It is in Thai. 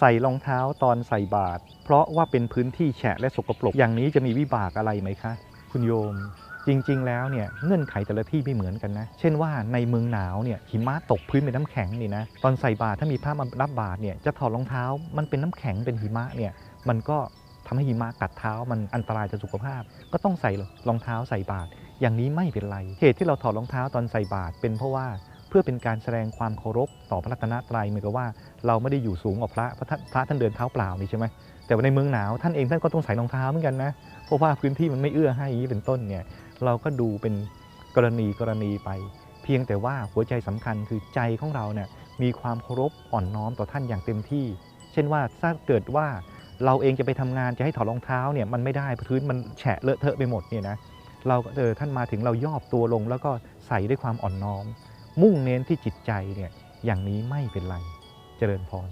ใส่รองเท้าตอนใส่บาตรเพราะว่าเป็นพื้นที่แฉะและสกปรกอย่างนี้จะมีวิบากอะไรไหมคะ คุณโยม จริง ๆ แล้วเนี่ยเงื่อนไขแต่ละที่ไม่เหมือนกันนะ เช่นว่าในเมืองหนาวเนี่ยหิมะตกพื้นเป็นน้ำแข็งนี่นะตอนใส่บาตรถ้ามีพระมารับบาตรเนี่ยจะถอดรองเท้ามันเป็นน้ำแข็งเป็นหิมะเนี่ยมันก็ทำให้หิมะกัดเท้ามันอันตรายต่อสุขภาพ ก็ต้องใส่รองเท้าใส่บาตรอย่างนี้ไม่เป็นไรเหตุที่เราถอดรองเท้าตอนใส่บาตรเป็นเพราะว่า เพื่อเป็นการแสดงความเคารพต่อพระรัตนตรัยเหมือนกับว่าเราไม่ได้อยู่สูงกว่าพระพระท่านพระท่านเดินเท้าเปล่านี่ใช่ไหมแต่ว่าในเมืองหนาวท่านเองท่านก็ต้องใส่รองเท้าเหมือนกันนะเพราะว่าพื้นที่มันไม่เอื้อให้อย่างนี้เป็นต้นเนี่ยเราก็ดูเป็นกรณีกรณีไป เพียงแต่ว่าหัวใจสำคัญคือใจของเราเนี่ยมีความเคารพอ่อนน้อมต่อท่านอย่างเต็มที่ เช่นว่าถ้าเกิดว่าเราเองจะไปทำงานจะให้ถอดรองเท้าเนี่ยมันไม่ได้พื้นมันแฉะเลอะเทอะไปหมดเนี่ยนะเราก็เออท่านมาถึงเราย่อตัวลงแล้วก็ใส่ด้วยความอ่อนน้อม มุ่งเน้นที่จิตใจเนี่ยอย่างนี้ไม่เป็นไร เจริญพร